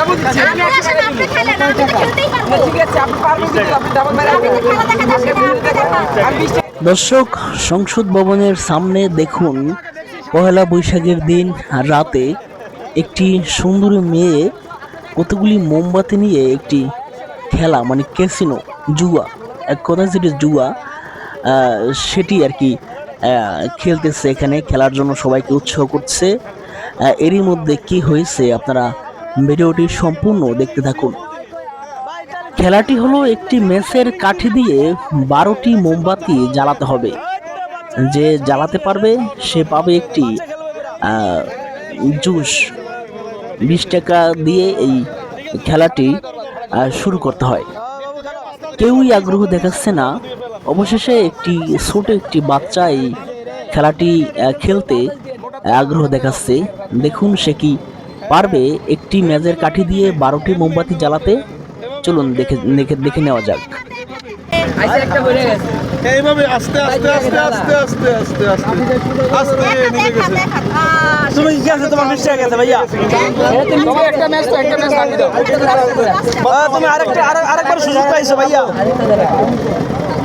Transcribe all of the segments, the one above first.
আচ্ছা, দর্শক সংসদ ভবনের সামনে দেখুন পহেলা বৈশাখের দিন রাতে একটি সুন্দরী মেয়ে কতগুলি মোমবাতি নিয়ে একটি খেলা মানে ক্যাসিনো জুয়া এক কথা যেটি জুয়া সেটি আর কি খেলতেছে এখানে খেলার জন্য সবাইকে উৎসাহ করছে। এরই মধ্যে কি হয়েছে আপনারা ভিডিওটি সম্পূর্ণ দেখতে থাকুন। খেলাটি হলো একটি মেসের কাঠি দিয়ে বারোটি মোমবাতি জ্বালাতে হবে। যে জ্বালাতে পারবে, সে পাবে একটি জুস। বিশ টাকা দিয়ে এই খেলাটি শুরু করতে হয়। কেউই আগ্রহ দেখাচ্ছে না। অবশেষে একটি ছোট একটি বাচ্চা এই খেলাটি খেলতে আগ্রহ দেখাচ্ছে দেখুন সে কি পারবে একটি মেজের কাঠি দিয়ে বারোটি মোমবাতি জ্বালাতে চলুন দেখে দেখে দেখে নেওয়া যাক আচ্ছা একটা বলে গেছে এইভাবে আস্তে আস্তে আস্তে আস্তে আস্তে আস্তে আস্তে আস্তে নেমে গেছে তুমি কি আছে তোমার মিষ্টি গেছে ভাইয়া তোমার একটা ম্যাচ তো একটা ম্যাচ দাও তুমি আরেকটা আরে- আরেকবার সুযোগ পাইছো ভাইয়া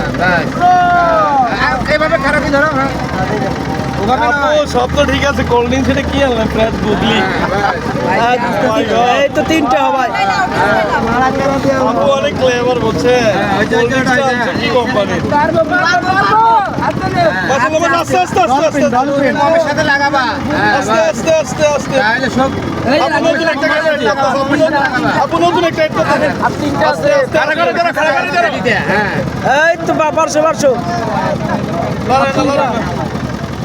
সব হ্যাঁ, হ্যাঁ, হ্যাঁ। তো ঠিক আছে কোল্ড ড্রিঙ্কস কি আনলাম ফ্রেশ বুদলি তো তিনটা হবে অনেক ফ্লেভার বলছে কি কোম্পানি আস্তে আস্তে আস্তে আস্তে। আস্তে আস্তে আস্তে আস্তে। তাহলে সব আপনি নতুন একটা কাজ বাবার সবার সব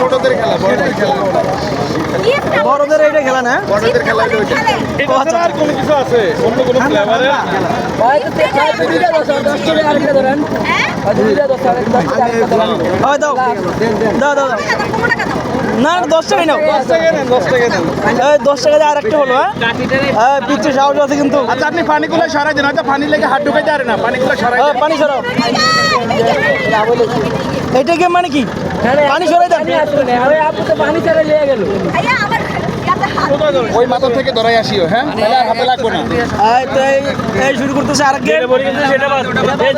ছোটদের খেলা বড়দের খেলা না। বড়দের এইটা খেলা না বড়দের খেলা এটা আর কোনো কিছু আছে অন্য কোনো হ্যাঁ হয় না না, দশ টাকাই নাও দশ টাকা নেন দশ টাকা নেন দশ টাকা দিয়ে আরেকটা হলো হ্যাঁ হ্যাঁ পিচ্ছে সাহস আছে কিন্তু আচ্ছা আপনি পানিগুলো সরাই দেন হয়তো পানি লেগে হাত ঢুকাইতে পারে না পানিগুলো সরাই হ্যাঁ, পানি সরাও এটা গেম মানে কি? পানি সরাই দেন। পানি ছেড়ে নিয়ে গেল। ওই মাথা থেকে ধরাই আসিও হ্যাঁ? তাহলে আর হাতে লাগবে না এই তো এই- এই শুরু করতেছে আরেক সেটা বাদ।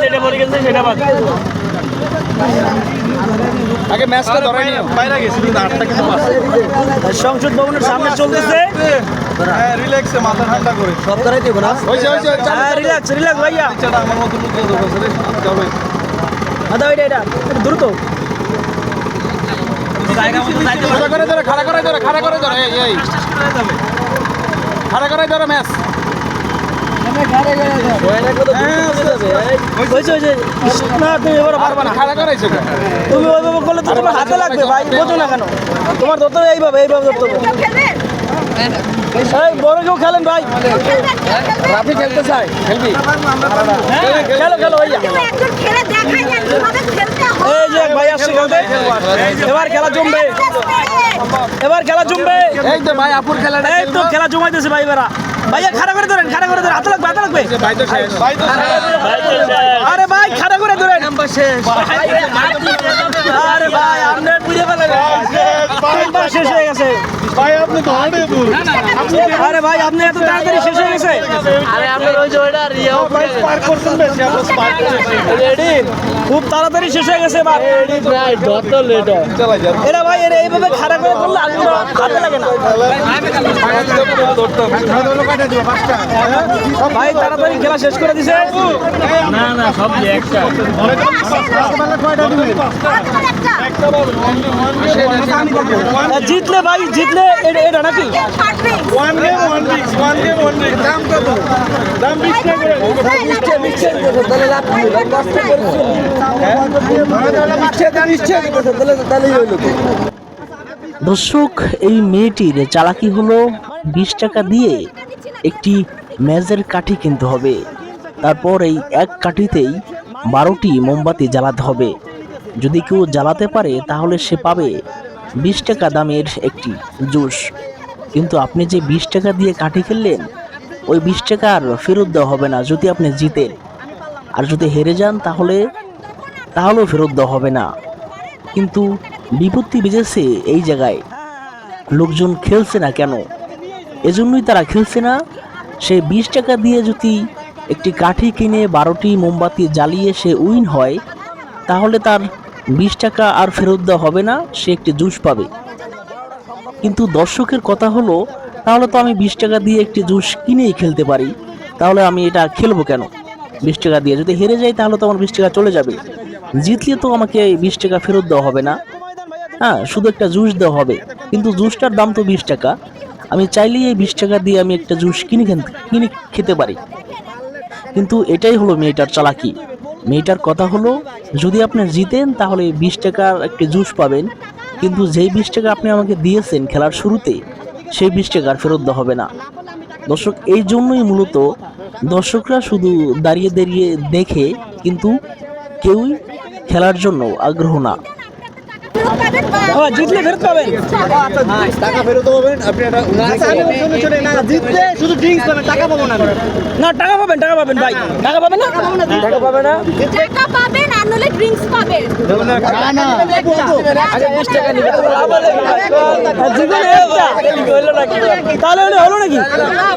যেটা পড়ে গেছে সেটা বাদ। আগে ম্যাচটা ধরাই নিও। বাইরে গেছি কিন্তু আটটা কিন্তু সংসদ ভবনের সামনে চলতেছে। হ্যাঁ রিল্যাক্সে মাথা ঠান্ডা করে। সব ধরাই দিব না। রিল্যাক্স রিল্যাক্স ভাইয়া। আমার মতো যাবে ওইটা এটা। দ্রুত। খাড়া করে ধরে খাড়া করে ধরে খাড়া করে ধরে এই এই। খাড়া করে ধরে ম্যাচ। হয়েছে হয়েছে ইস, না তুমি এবার পারবা না খাড়া করাইছো তুমি ওইভাবে করলে তো তোমার হাতে লাগবে ভাই বোঝো না কেন। তোমার ধরতে হবে এইভাবে এইভাবে ধরতে এই বড় কেউ খেলেন ভাই? রাফি খেলতে চাই খেলবি? খেলো খেলো ভাইয়া এই যে ভাই আসছে খেলতে। এবার খেলা জমবে। এবার খেলা জমবে। এই তো ভাই আপুর খেলা এই তো খেলা জমাইতেছে ভাই এবার। ভাইয়া খাড়া করে ধরেন খাড়া করে ধরেন হাতে লাগবে হাতে লাগবে ভাই তো শেষ ভাই তো আরে ভাই খাড়া করে ধরেন আরে ভাই আপনি বুঝে ফেলেন তিনবার শেষ হয়ে গেছে ভাই আপনি তো হাঁটে দূর আরে ভাই আপনি এত তাড়াতাড়ি শেষ হয়ে গেছে আরে আপনার ওই যে ওইটা রিয়াও পার করছেন বেশি আপনি পার করছেন রেডি খুব তাড়াতাড়ি শেষ হয়ে গেছে এবার চালাই যান এরা ভাই এরা এইভাবে খাড়া করে করলে আলুগুলো হাতে লাগে না জিতলে ভাই জিতলে এটা নাকি? দর্শক এই মেয়েটির চালাকি হলো বিশ টাকা দিয়ে একটি মেজের কাঠি কিনতে হবে। তারপর এই এক কাঠিতেই বারোটি মোমবাতি জ্বালাতে হবে। যদি কেউ জ্বালাতে পারে, তাহলে সে পাবে বিশ টাকা দামের একটি জুস। কিন্তু আপনি যে বিশ টাকা দিয়ে কাঠি খেললেন ওই বিশ টাকা আর ফেরত দেওয়া হবে না। যদি আপনি জিতেন আর যদি হেরে যান, তাহলে, তাহলেও ফেরত দেওয়া হবে না। কিন্তু বিপত্তি বেজেছে এই জায়গায়। লোকজন খেলছে না কেন? এজন্যই তারা খেলছে না। সে বিশ টাকা দিয়ে যদি একটি কাঠি কিনে বারোটি মোমবাতি জ্বালিয়ে সে উইন হয়, তাহলে তার বিশ টাকা আর ফেরত দেওয়া হবে না, সে একটি জুস পাবে। কিন্তু দর্শকের কথা হলো, তাহলে তো আমি বিশ টাকা দিয়ে একটি জুস কিনেই খেলতে পারি, তাহলে আমি এটা খেলব কেন? বিশ টাকা দিয়ে যদি হেরে যাই, তাহলে তো আমার বিশ টাকা চলে যাবে। জিতলে তো আমাকে বিশ টাকা ফেরত দেওয়া হবে না। হ্যাঁ শুধু একটা জুস দেওয়া হবে, কিন্তু জুসটার দাম তো বিশ টাকা। আমি চাইলেই এই বিশ টাকা দিয়ে আমি একটা জুস কিনে কিনে খেতে পারি। কিন্তু এটাই হলো মেয়েটার চালাকি। মেয়েটার কথা হলো, যদি আপনি জিতেন তাহলে বিশ টাকার একটি জুস পাবেন। কিন্তু যেই বিশ টাকা আপনি আমাকে দিয়েছেন খেলার শুরুতে, সেই বিশ টাকা আর ফেরত হবে না। দর্শক, এই জন্যই মূলত দর্শকরা শুধু দাঁড়িয়ে দাঁড়িয়ে দেখে, কিন্তু কেউই খেলার জন্য আগ্রহ না। হ্যাঁ জিতলে ফেরত পাবেন টাকা ফেরত পাবেন আপনি একটা জিতলে শুধু ড্রিঙ্কস পাবেন টাকা পাবো না না টাকা পাবেন টাকা পাবেন ভাই টাকা পাবেন না টাকা পাবেন না টাকা পাবেন আর নলে ড্রিঙ্কস পাবেন না না আগে 20 টাকা নিবে জীবনে একটা তাহলে হলে হলো নাকি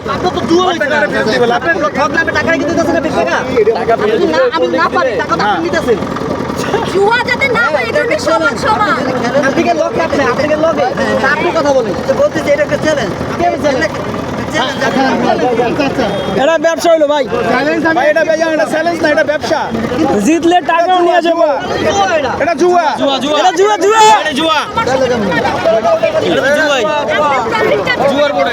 আপনি তো দুও আপনি ঠকলে টাকা দিতেছেন না আমি না পারি টাকা তো আপনি নিতেছেন জুয়া যাতে না হয় এটা হচ্ছে সমান সমান এটা ব্যবসা হইল ভাই ভাই এটা এটা চ্যালেঞ্জ না এটা ব্যবসা জিতলে টাকাও নিয়ে যাব এটা জুয়া এটা জুয়া জুয়া জুয়ার বোর্ড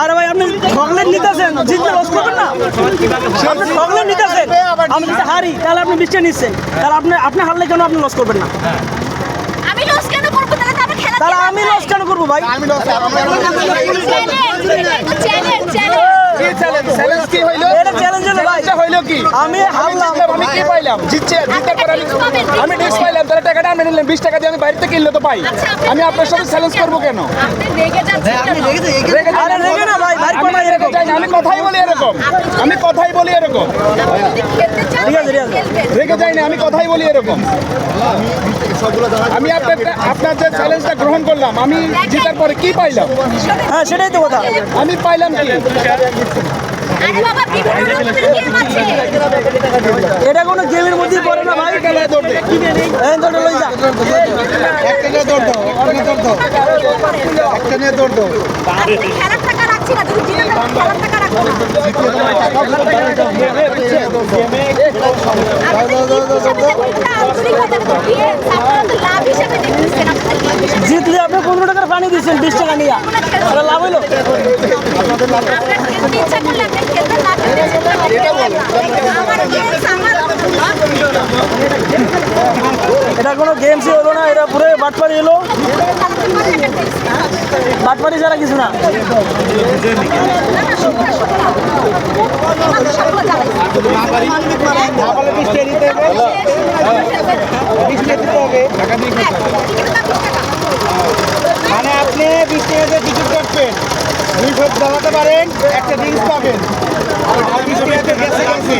আরে ভাই আপনি চকলেট নিতেছেন জিতলে লস করবেন না। আপনি চকলেট নিতেছেন আমি যদি হারি তাহলে আপনি বিশটা নিচ্ছেন। তাহলে আপনি আপনি হারলে কেন আপনি লস করবেন না? আমি লস কেন করব? তাহলে তো আমার খেলা তাহলে আমি লস কেন করব ভাই? চ্যালেঞ্জ চ্যালেঞ্জ চ্যালেঞ্জ কি হইল? এটা চ্যালেঞ্জ হলো ভাই। হইল কি? আমি হারলাম আমি কি পাইলাম? জিতছে জিতার পর আমি পাইলাম। তাহলে টাকাটা আমি নিলাম। বিশ টাকা দিয়ে আমি বাড়িতে কিনলে তো পাই। আমি আপনার সাথে চ্যালেঞ্জ করব কেন? আপনি রেগে যাচ্ছেন কেন? আরে রেগে না ভাই ভাই এরকম আমি কথাই বলি এরকম। আমি কথাই বলি এরকম। রেগে যাই না আমি কথাই বলি এরকম। আমি আপনার আপনার যে চ্যালেঞ্জটা গ্রহণ করলাম আমি জিতার পরে কি পাইলাম? হ্যাঁ সেটাই তো কথা। আমি পাইলাম কি? এটা কোনো গেমের মধ্যে পড়ে না ভাই। জিতলে আপনি পনেরো টাকার পানি দিচ্ছেন বিশ টাকা নিয়ে। লাভ হইল আপনার খেলতে ইচ্ছা করলে আপনি খেলতে না খেলতে ইচ্ছা করলে খেলবেন না। আমার গেম আমার এটা কোনো গেমসই হলো না এটা পুরো বাটপারি হলো বাটপারি ছাড়া কিছু না? মানে আপনি বিশ টিকিট কাটবেন। দুই শট চালাতে পারেন একটা ড্রিঙ্কস পাবেন। আর বিশ টাকাতে গেছে গেছে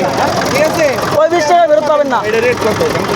ঠিক আছে? ওই বিশ টাকা ফেরত পাবেন না। বিশ টাকা জুয়া